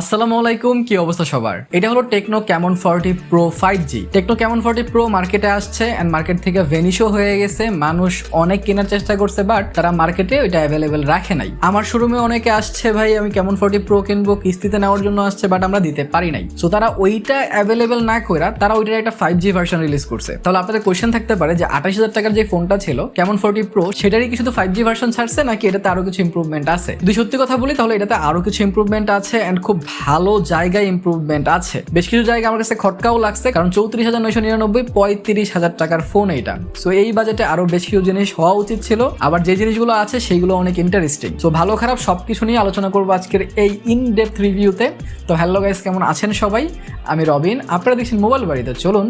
আসসালামু আলাইকুম, কি অবস্থা সবার? এটা হলো Tecno Camon forty pro five G Tecno Camon forty pro মার্কেটে আসছে অ্যান্ড মার্কেট থেকে ভেনিশও হয়ে গেছে। মানুষ অনেক কেনার চেষ্টা করছে বাট তারা মার্কেটে ওইটা অ্যাভেলেবেল রাখে নাই। আমার শোরুমে অনেকে আসছে, ভাই, আমি কেমন ফর্টি প্রো কিনবো, কিস্তিতে নেওয়ার জন্য আসছে বাট আমরা দিতে পারি নাই। সো তারা ওইটা অ্যাভেলেবেল না করে তারা ওইটার একটা ফাইভ জি ভার্সন রিলিজ করছে। তাহলে আপনাদের কোয়েশ্চেন থাকতে পারে যে আঠাশ হাজার টাকার যে ফোনটা ছিল কেমন ফর্টি প্রো সেটারই কি শুধু ফাইভ জি ভার্সন ছাড়ছে, নাকি এটাতে আরও কিছু ইম্প্রুভমেন্ট আছে? যদি সত্যি কথা বলি, তাহলে এটাতে আরও কিছু ইম্প্রুভমেন্ট আছে এন্ড খুব ভালো জায়গায় ইম্প্রুভমেন্ট আছে। বেশ কিছু জায়গা আমার কাছে খটকাও লাগছে, কারণ চৌত্রিশ হাজার নয়শো নিরানব্বই, পঁয়ত্রিশ হাজার টাকার ফোন এটা সো এই বাজেটে আরও বেশ কিছু জিনিস হওয়া উচিত ছিল। আবার যে জিনিসগুলো আছে সেইগুলো অনেক ইন্টারেস্টিং সো ভালো খারাপ সবকিছু নিয়ে আলোচনা করব আজকের এই ইন ডেপথ রিভিউতে তো হ্যালো গাইস কেমন আছেন সবাই? আমি রবিন, আপনারা দেখছেন মোবাইল বাড়িতে। চলুন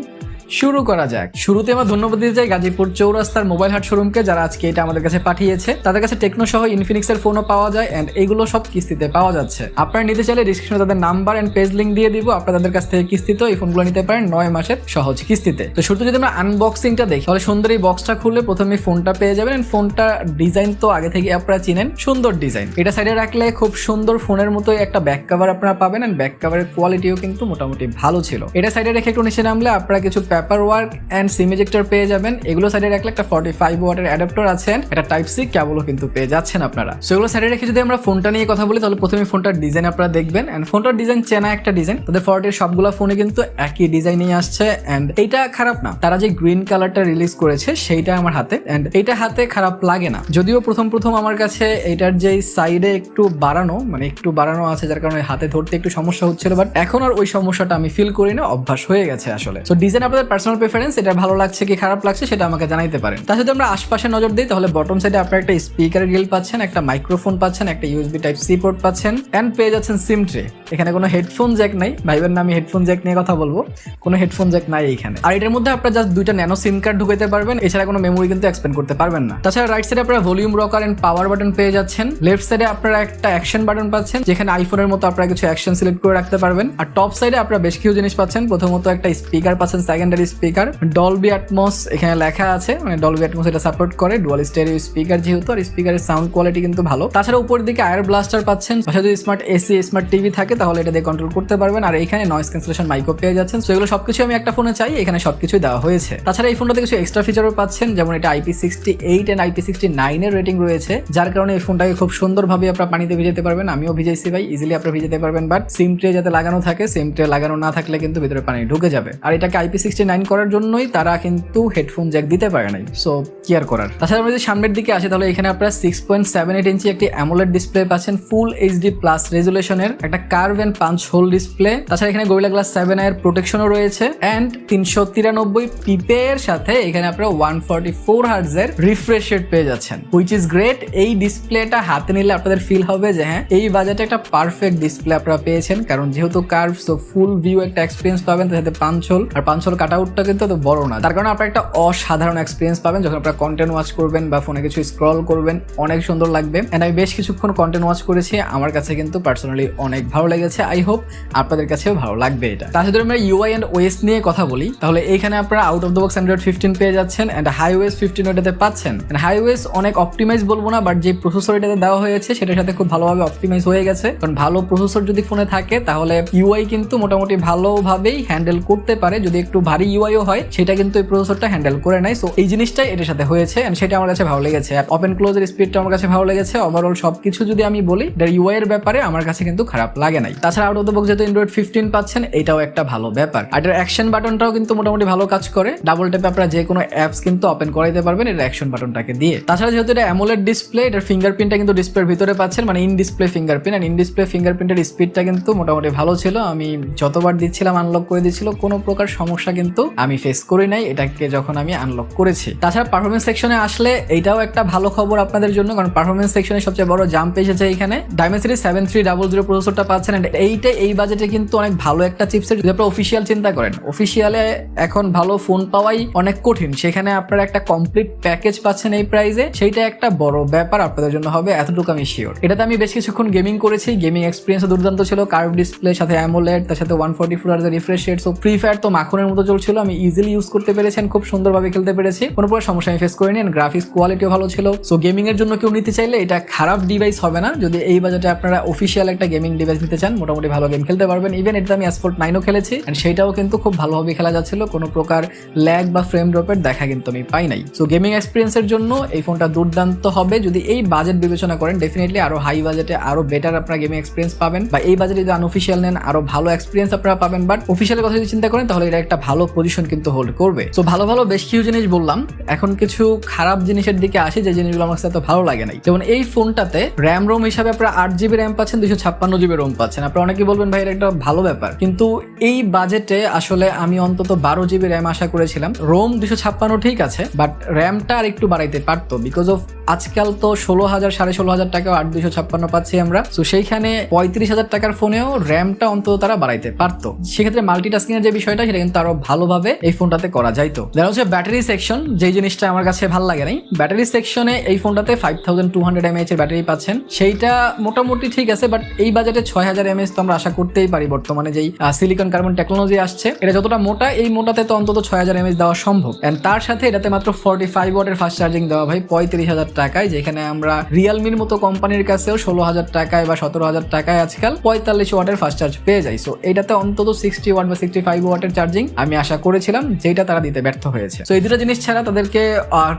শুরু করা যাক। শুরুতে আমার ধন্যবাদ দিতে চাই গাজীপুর চৌরাস্তার মোবাইল হাট শোরুমকে, যারা আজকে এটা আমাদের কাছে পাঠিয়েছে। তাদের কাছে টেকনো সহ ইনফিনিক্সের ফোনও পাওয়া যায় এন্ড এগুলো সব কিস্তিতে পাওয়া যাচ্ছে। আপনারা নিতে চাইলে ডিসক্রিপশনে তাদের নাম্বার এন্ড পেজ লিঙ্ক দিয়ে দিব। আপনারা তাদের কাছ থেকে কিস্তিতেও এই ফোনগুলো নিতে পারেন নয় মাসের সহজ কিস্তিতে। তো শুরুতে যদি আমরা আনবক্সিংটা দেখি, তাহলে সুন্দর এই বক্সটা খুললে প্রথমে ফোনটা পেয়ে যাবেন ফোনটা ডিজাইন তো আগে থেকে আপনারা চিনেন, সুন্দর ডিজাইন এটা সাইডে রাখলে খুব সুন্দর ফোনের মতোই একটা ব্যাক কভার আপনারা পাবেন এন্ড ব্যাক কভারের কোয়ালিটিও কিন্তু মোটামুটি ভালো ছিল। এটা সাইডে রেখে একটু নিচে নামলে আপনারা কিছু paper work and SIM ejector পেয়ে যাবেন। এগুলো সাইডে রাখলে একটা ফর্টি ফাইভ ওয়াটের অ্যাডাপ্টার আছে একটা টাইপ সি ক্যাবলও কিন্তু পেয়ে যাচ্ছেন আপনারা। সো এগুলো সাইডে রেখে যদি আমরা ফোনটা নিয়ে কথা বলি, তাহলে প্রথমে ফোনটার ডিজাইন আপনারা দেখবেন। অ্যান্ড ফোনটার ডিজাইন চেনা একটা ডিজাইন তাদের ফর্টির সবগুলো ফোনে কিন্তু একই ডিজাইনই আসছে। অ্যান্ড এইটা খারাপ না। তারা যে গ্রিন কালারটা রিলিজ করেছে, সেইটা আমার হাতে। অ্যান্ড এইটা হাতে খারাপ লাগে না। যদিও প্রথম প্রথম আমার কাছে এটার যে সাইডে একটু বাড়ানো মানে একটু বাড়ানো আছে, যার কারণে হাতে ধরতে একটু সমস্যা হচ্ছিল বাট এখন আর ওই সমস্যাটা আমি ফিল করি না। অভ্যাস হয়ে গেছে আসলে। তো ডিজাইন আপনাদের পার্সোনাল প্রেফারেন্স এটা ভালো লাগছে কি খারাপ লাগছে সেটা আমাকে জানাইতে পারেন। তার সাথে আমরা আশপাশে নজর দিই, তাহলে বটম সাইডে আপনারা একটা স্পিকারের গ্রিল পাচ্ছেন, একটা মাইক্রোফোন পাচ্ছেন, একটা ইউএসবি টাইপ সি পোর্ট পাচ্ছেন অ্যান্ড পেয়ে যাচ্ছেন সিম ট্রে এখানে কোনো হেডফোন জ্যাক নাই। ভাইবের না, আমি হেডফোন জ্যাক নিয়ে কথা বলব। কোনো হেডফোন জ্যাক নাই এখানে আর এটার মধ্যে আপনারা জাস্ট দুইটা ন্যানো সিম কার্ড ঢুকাইতে পারবেন। এছাড়া কোনো মেমোরি কিন্তু এক্সপেন্ড করতে পারবেন না। তাছাড়া রাইট সাইডে আপনারা volume rocker and power button পেয়ে যাচ্ছেন। লেফট সাইডে আপনারা একটা অ্যাকশন বাটন পাচ্ছেন, যেখানে আইফোনের মতো আপনারা কিছু অ্যাকশন সিলেক্ট করে রাখতে পারবেন। আর টপ সাইডে আপনারা বেশ কিছু জিনিস পাচ্ছেন। প্রথমত একটা স্পিকার পাচ্ছেন সেকেন্ডারি স্পিকার ডলবি অ্যাটমস এখানে লেখা আছে মানে ডলবি অ্যাটমস এটা সাপোর্ট করে ডুয়াল স্টেরিও স্পিকার যেহেতু, আর স্পিকারের সাউন্ড কোয়ালিটি কিন্তু ভালো। তাছাড়া উপরের দিকে আয়ার ব্লাস্টার পাচ্ছেন যদি স্মার্ট এসি স্মার্ট টিভি থাকে, তাহলে এটা দিয়ে কন্ট্রোল করতে পারবেন। আর এখানে নয়েস ক্যান্সেলেশন মাইকও পেয়ে যাচ্ছেন। তো এগুলো সবকিছু আমি একটা ফোনে চাই, এখানে সবকিছুই দেওয়া হয়েছে। তাছাড়া এই ফোনটাতে কিছু এক্সট্রা ফিচারও পাচ্ছেন, যেমন এটা IP sixty eight and IP sixty নাইনের রেটিং রয়েছে। যার কারণে এই ফোনটাকে খুব সুন্দরভাবে আপনারা পানিতে ভিজাতে পারবেন। আমিও ভিজাইছি ভাই ইজিলি আপনারা ভিজাতে পারবেন। বাট সিম ট্রে যাতে লাগানো থাকে সিম ট্রে লাগানো না থাকলে কিন্তু ভিতরে পানি ঢুকে যাবে। আর এটাকে আইপি সিক্সটি নাইন করার জন্যই তারা কিন্তু হেডফোন জ্যাক দিতে পারে নাই। সো কেয়ার করার? তাছাড়া আমরা যদি সামনের দিকে আসি, তাহলে এখানে আপনারা six point seven eight inch একটি অ্যামোলেড ডিসপ্লে পাচ্ছেন ফুল এইচডি প্লাস রেজুলেশনের একটা curve and punch hole display তাছাড়া এখানে গোরিলা গ্লাস সেভেন এর প্রোটেকশনও রয়েছে। অ্যান্ড তিনশো তিরানব্বই পিপে এর সাথে এখানে আপনারা ওয়ান ফর্টি ফোর হার্জের রিফ্রেশ রেট পেয়ে যাচ্ছেন। হুইচ ইজ গ্রেট এই ডিসপ্লেটা হাতে নিলে আপনাদের ফিল হবে যে হ্যাঁ এই বাজেটে একটা পারফেক্ট ডিসপ্লে আপনারা পেয়েছেন। কারণ যেহেতু কার্ভ সো ফুল ভিউ একটা এক্সপিরিয়েন্স পাবেন, তার সাথে পাঞ্চল আর পাঞ্চল কাট আউটটা কিন্তু এত বড় না। তার কারণে আপনারা একটা অসাধারণ এক্সপিরিয়েন্স পাবেন যখন আপনারা কন্টেন্ট ওয়াচ করবেন বা ফোনে কিছু স্ক্রল করবেন। অনেক সুন্দর লাগবে। এন্ড আমি বেশ কিছুক্ষণ কন্টেন্ট ওয়াচ করেছি। আমার কাছে কিন্তু পার্সোনালি অনেক ভালো লেগেছে। আই হোপ আপনাদের কাছেও ভালো লাগবে এটা। তার সাথে আমরা ইউআই এন্ড ওএস নিয়ে কথা বলি, তাহলে এখানে আপনারা out of the box Android fifteen পেয়ে যাচ্ছেন অ্যান্ড হাইওয়েস ফিফটিন ওটাতে পাচ্ছেন। অ্যান্ড হাইওয়েস অনেক অপটিমাইজ বলব না বাট যে প্রসেসর এটাতে দেওয়া হয়েছে, সেটার সাথে খুব ভালোভাবে অপটিমাইজ হয়ে গেছে। কারণ ভালো প্রসেসর যদি ফোনে থাকে, তাহলে ইউআই কিন্তু মোটামুটি ভালোভাবেই হ্যান্ডেল করতে পারে। যদি একটু ভারী ইউআইও হয়, সেটা কিন্তু এই প্রসেসরটা হ্যান্ডেল করে নেয়। সো এই জিনিসটাই এটার সাথে হয়েছে এন্ড সেটা আমার কাছে ভালো লেগেছে। ওপেন ক্লোজের স্পিডটা আমার কাছে ভালো লেগেছে। ওভারঅল সবকিছু যদি আমি বলি, এটার ইউআই এর ব্যাপারে আমার কাছে কিন্তু খারাপ লাগে নাই। তাছাড়া আউট অফ দ্য বক্স যেহেতু অ্যান্ড্রয়েড ফিফটিন পাচ্ছেন, এটাও একটা ভালো ব্যাপার। আর এটার অ্যাকশন বাটনটাও কিন্তু মোটামুটি ভালো কাজ করে। ডাবল ট্যাপে আপনারা যে কোনো অ্যাপস কিন্তু ওপেন করাইতে পারবেন এর অ্যাকশন বাটনটাকে দিয়ে। তাছাড়া যেহেতু এটা অ্যামোলেড ডিসপ্লে এটার ফিঙ্গারপ্রিন্টটা কিন্তু ডিসপ্লের ভিতরে পাচ্ছেন মানে ইন ডিসপ্লে ফিঙ্গারপ্রিন্ট আর ইন ডিসপ্লে ফিঙ্গারপ্রিন্টের স্পিডটা কিন্তু মোটামুটি ভালো ছিল। আমি যতবার দিচ্ছিলাম আনলক করে দিচ্ছিল কোনো প্রকার সমস্যা কিন্তু আমি ফেস করি নাই, এটাকে যখন আমি আনলক করেছি। তাছাড়া পারফরমেন্স সেকশনে আসলে এইটাও একটা ভালো খবর আপনাদের জন্য, কারণ পারফরমেন্স সেকশনে সবচেয়ে বড় জাম্প এসেছে এখানে। Dimensity seven three double zero প্রসেসরটা পাচ্ছেন এইটা, এই বাজেটে কিন্তু অনেক ভালো একটা চিপসেট যদি আপনারা অফিসিয়াল চিন্তা করেন। অফিসিয়ালে এখন ভালো ফোন পাওয়াই অনেক কঠিন। সেখানে আপনারা একটা কমপ্লিট প্যাকেজ পাচ্ছেন এই প্রাইসে সেইটা একটা বড় ব্যাপার আপনাদের জন্য হবে, এতটুকু আমি শিওর এটাতে আমি বেশ কিছুক্ষণ গেমিং করেছি। গেমিং এক্সপিরিয়েন্স দুর্দান্ত ছিল। কার্ভ ডিসপ্লে সাথে অ্যামোলেড তার সাথে ওয়ান ফোর্টি ফোর আর refresh rate so Free Fire তো মাখনের মতো প্রসেসর ছিল, আমি ইজিলি ইউজ করতে পেরেছি খুব সুন্দরভাবে খেলতে পেরেছি। কোনো প্রকার সমস্যা আমি ফেস করিনি গ্রাফিক্স কোয়ালিটিও ভালো ছিল। সো গেমিং এর জন্য কেউ নিতে চাইলে এটা খারাপ ডিভাইস হবে না। যদি এই বাজেটে আপনারা অফিসিয়াল একটা গেমিং ডিভাইস নিতে চান, মোটামুটি ভালো গেম খেলতে পারবেন। ইভেন এটা আমি অ্যাসফোর্ট নাইনও খেলেছি and সেটাও কিন্তু খুব ভালোভাবে খেলা যাচ্ছিল। কোনো প্রকার ল্যাগ বা ফ্রেম ড্রপের দেখা কিন্তু আমি পাই নাই। সো গেমিং এক্সপিরিয়েন্সের জন্য এই ফোনটা দুর্দান্ত হবে। যদি এই বাজেট বিবেচনা করেন ডেফিনেটলি আরও হাই বাজেটে আরও বেটার আপনারা গেমিং এক্সপিরিয়েন্স পাবেন। বা এই বাজেটে যদি আনঅফিসিয়াল নেন, আরও ভালো এক্সপিরিয়েন্স আপনারা পাবেন। বাট অফিসিয়ালের কথা যদি চিন্তা করেন, তাহলে এটা একটা ভালো পজিশন কিন্তু হোল্ড করবে। সো ভালো ভালো বেশ কিছু জিনিস বললাম। এখন কিছু খারাপ জিনিসের দিকে আসি, যে জিনিসগুলো আমার কাছে ভালো লাগে নাই। যেমন এই ফোনটাতে র্যাম রোম হিসাবে আপনারা আট জিবি র্যাম পাচ্ছেন দুশো ছাপ্পান্ন জিবি রোম পাচ্ছেন। আপনারা অনেকে বলবেন, ভাই, এটা একটা ভালো ব্যাপার। কিন্তু এই বাজেটে আসলে আমি অন্তত বারো জিবি র্যাম আশা করেছিলাম। রোম দুশো ছাপ্পান্ন ঠিক আছে বাট র্যামটা আর একটু বাড়াইতে পারতো। বিকজ অফ আজকাল তো ষোলো হাজার সাড়ে ষোলো হাজার টাকা আট দুশো ছাপ্পান্ন পাচ্ছি আমরা। তো সেইখানে পঁয়ত্রিশ হাজার টাকার ফোনেও র্যামটা অন্তত তারা বাড়াইতে পারতো। সেক্ষেত্রে মাল্টিটাস্কিং এর যে বিষয়টা, সেটা কিন্তু আরও ভালোভাবে এই ফোনটাতে করা যাইতো দেখা হচ্ছে ব্যাটারি সেকশন যেই জিনিসটা আমার কাছে ভালো লাগে নাই ব্যাটারি সেকশনে এই ফোনটাতে five thousand two hundred mAh এর ব্যাটারি পাচ্ছেন। সেইটা মোটামুটি ঠিক আছে বাট এই বাজেটে ছয় হাজার এমএএচ তো আমরা আশা করতেই পারি বর্তমানে যেই সিলিকন কার্বন টেকনোলজি আসছে। এটা যতটা মোটা, এই মোটাতে তো অন্তত ছয় হাজার এমএএচ দেওয়া সম্ভব। এন্ড তার সাথে এটাতে মাত্র ফর্টি ফাইভ ওয়াটের ফাস্ট চার্জিং দেওয়া ভাই, পঁয়ত্রিশ হাজার টাকায়, যেখানে আমরা রিয়েলমির মতো কোম্পানির কাছেও ষোলো হাজার টাকায় বা সতেরো হাজার টাকায় আজকাল পঁয়তাল্লিশ ওয়াটের ফাস্ট চার্জ পেয়ে যাই। সো এটাতে অন্তত সিক্সটি ওয়াট বা সিক্সটি ফাইভ ওয়াটের চার্জিং আমি আশা করেছিলাম যেটা তারা দিতে ব্যর্থ হয়েছে। তো এই দুটো জিনিস ছাড়া তাদেরকে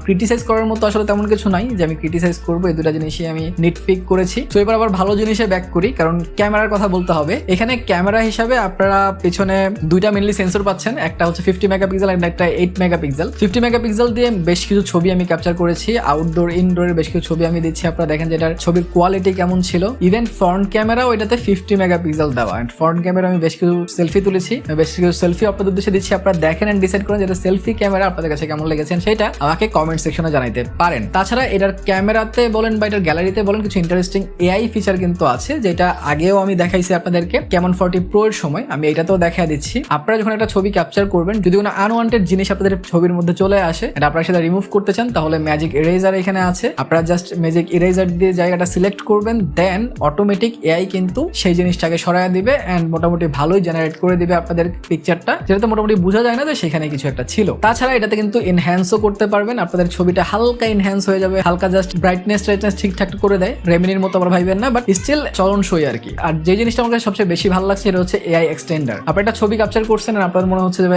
ক্রিটিসাইজ করার মতো আসলে তেমন কিছু নাই যে আমি ক্রিটিসাইজ করব, এই দুটো জিনিসই আমি নিট পিক করেছি। তো এবার আবার ভালো জিনিসে ব্যাক করি, কারণ ক্যামেরার কথা বলতে হবে। এখানে ক্যামেরা হিসাবে আপনারা পেছনে দুইটা মেনলি সেন্সর পাচ্ছেন, একটা হচ্ছে ফিফটি মেগাপিক্সেল আর একটা এইট মেগাপিক্সেল ফিফটি মেগাপিক্সেল দিয়ে বেশ কিছু ছবি আমি ক্যাপচার করেছি আউটডোর ইনডোরের বেশ কিছু ছবি আমি দিচ্ছি। আপনারা দেখেন যে এটার ছবির কোয়ালিটি কেমন ছিল। ইভেন ফ্রন্ট ক্যামেরাও এটাতে ফিফটি মেগাপিক্সেল দেওয়া। অ্যান্ড ফ্রন্ট ক্যামেরা আমি বেশ কিছু সেলফি তুলেছি। বেশ কিছু সেলফি আপনাদের উদ্দেশ্যে দিচ্ছি। আপনারা দেখেন এন্ড ডিসাইড করেন যেটা সেলফি ক্যামেরা আপনাদের কাছে কেমন লেগেছেন সেটা আমাকে কমেন্ট সেকশনে জানাইতে পারেন। তাছাড়া এটার ক্যামেরাতে বলেন বা এটার গ্যালারিতে বলেন কিছু ইন্টারেস্টিং এআই ফিচার কিন্তু আছে, যেটা আগেও আমি দেখাইছি আপনাদেরকে, কেমন ফর্টি প্রো এর সময়। আমি এটাতেও দেখা দিচ্ছি। আপনারা যখন একটা ছবি ক্যাপচার করবেন, যদি কোনো আনওয়ান্টেড জিনিস আপনাদের ছবির মধ্যে চলে আসে, এটা আপনারা সেটা রিমুভ করতে চান, তাহলে ম্যাজিক ইরেজার এখানে আছে। আপনারা জাস্ট ম্যাজিক ইরেজার দিয়ে জায়গাটা সিলেক্ট করবেন দেন অটোমেটিক এআই কিন্তু সেই জিনিসটাকে সরায় দিবে অ্যান্ড মোটামুটি ভালোই জেনারেট করে দিবে আপনাদের পিকচারটা যেটা তো মোটামুটি বোঝা যায় না যে সেখানে কিছু একটা ছিল। তাছাড়া এটাতে কিন্তু এনহ্যান্সও করতে পারবেন। আপনাদের ছবিটা হালকা এনহ্যান্স হয়ে যাবে। হালকা জাস্ট ব্রাইটনেস টাইটনেস ঠিকঠাক করে দেয়। রেমিনির মতো আবার ভাইবেন না বাট স্টিল চলন সই আর কি। আর যে জিনিসটা আমার কাছে সবচেয়ে বেশি ভালো লাগছে, এটা হচ্ছে এআই এক্সটেন্ডার আপনি একটা ছবি ক্যাপচার করছেন আর আপনার মনে হচ্ছে যে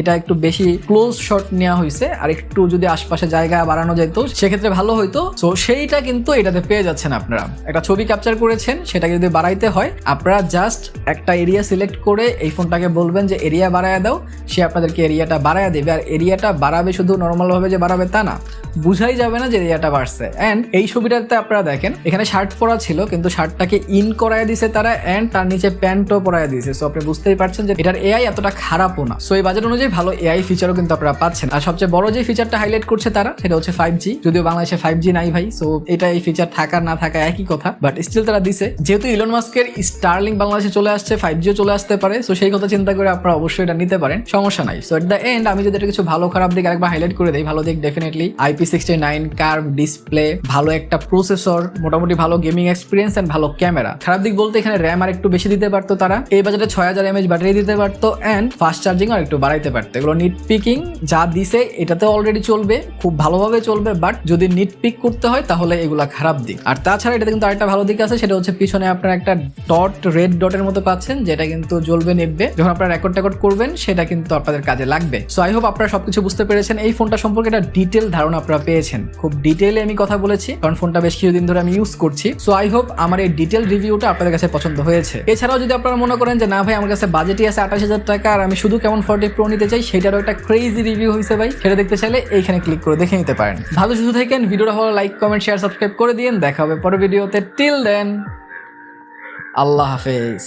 এটা একটু বেশি ক্লোজ শট নেওয়া হয়েছে আর একটু যদি আশপাশে জায়গা বাড়ানো যেত সেক্ষেত্রে ভালো হইতো। তো সেইটা কিন্তু এটাতে পেয়ে যাচ্ছেন আপনারা। একটা ছবি ক্যাপচার করেছেন, সেটাকে যদি বাড়াইতে হয়, আপনারা জাস্ট একটা এরিয়া সিলেক্ট করে এই ফোনটাকে বলবেন যে এরিয়া বাড়ায় দাও। সে আপনাদেরকে এরিয়াটা বাড়ায় দেবে। আর এরিয়াটা বাড়াবে শুধু নর্মালভাবে যে বাড়াবে তা না, বুঝাই যাবে না যে এরিয়াটা বাড়ছে। অ্যান্ড এই ছবিটাতে আপনারা দেখেন, এখানে শার্ট পরা ছিল, কিন্তু শার্টটাকে ইন করায় দিছে তারা অ্যান্ড তার নিচে প্যান্টও পরায় দিয়েছে সো আপনি বুঝতেই পারছেন যে এটার এআই এতটা খারাপও না। সো এই বাজেট অনুযায়ী ভালো এআই ফিচারও কিন্তু আপনারা পাচ্ছেন। আর সবচেয়ে বড় যে ফিচারটা হাইলাইট করছে তারা, সেটা হচ্ছে ফাইভ জি যদিও বাংলাদেশে ফাইভ জি নাই ভাই সো এটা এই ফিচার থাকা না থাকা একই কথা। বাট স্টিল তারা দিছে। যেহেতু ইলন মাস্কের স্টারলিং বাংলাদেশে চলে আসছে ফাইভ জিও চলে আসতে পারে সো সেই কথা চিন্তা করে আপনারা অবশ্যই এটা নিতে পারেন। সমস্যা নাই। সো এট দ্য এন্ড আমি যদি এটা কিছু ভালো, খারাপ দিক আরেকবার হাইলাইট করে দিই, ভালো দিক definitely IP sixty nine curve display ভালো একটা প্রসেসর মোটামুটি ভালো গেমিং এক্সপিরিয়েন্স এন্ড ভালো ক্যামেরা খারাপ দিক বলতে এখানে র্যাম আর একটু বেশি দিতে পারতো তারা। এই বাজারে ছয় হাজার এমএচ ব্যাটারি দিতে পারতো অ্যান্ড ফাস্ট চার্জিং আর একটু বাড়াইতে পারতো। এগুলো নিট পিকিং যা দিছে, এটাতে অলরেডি চলবে, খুব ভালোভাবে চলবে বাট যদি নিট পিক করতে হয়, তাহলে এগুলা খারাপ দিক। আর তাছাড়া এটা কিন্তু আরেকটা ভালো দিক আছে, সেটা হচ্ছে পিছনে আপনার একটা ডট রেড ডটের মতো পাচ্ছেন, যেটা কিন্তু জ্বলবে নেবে যখন আপনারা রেকর্ড টেকর্ড করবেন, সেটা কিন্তু আপনাদের কাজে লাগবে। সো আই হোপ আপনারা সবকিছু বুঝতে পেরেছেন। এই ফোনটা সম্পর্কে একটা ডিটেল ধারণা আপনারা পেয়েছেন। খুব ডিটেলে আমি কথা বলেছি, কারণ ফোনটা বেশ কিছুদিন ধরে আমি ইউজ করছি। সো আই হোপ আমার এই ডিটেল রিভিউটা আপনাদের কাছে পছন্দ হয়েছে। এছাড়াও যদি আপনারা মনে করেন যে, না ভাই, আমার কাছে বাজেটই আছে আঠাশ হাজার টাকা, আর আমি শুধু কেমন ফর্টি প্রো নিতে চাই, সেটারও একটা ক্রেজি রিভিউ হয়েছে ভাই। সেটা দেখতে চাইলে এইখানে ক্লিক করে দেখে নিতে পারেন। ভালো শুধু থাকেন, ভিডিওটা ভালো লাইক কমেন্ট শেয়ার সাবস্ক্রাইব করে দিন দেখা হবে পরের ভিডিওতে। টিল দেন আল্লাহ হাফেজ।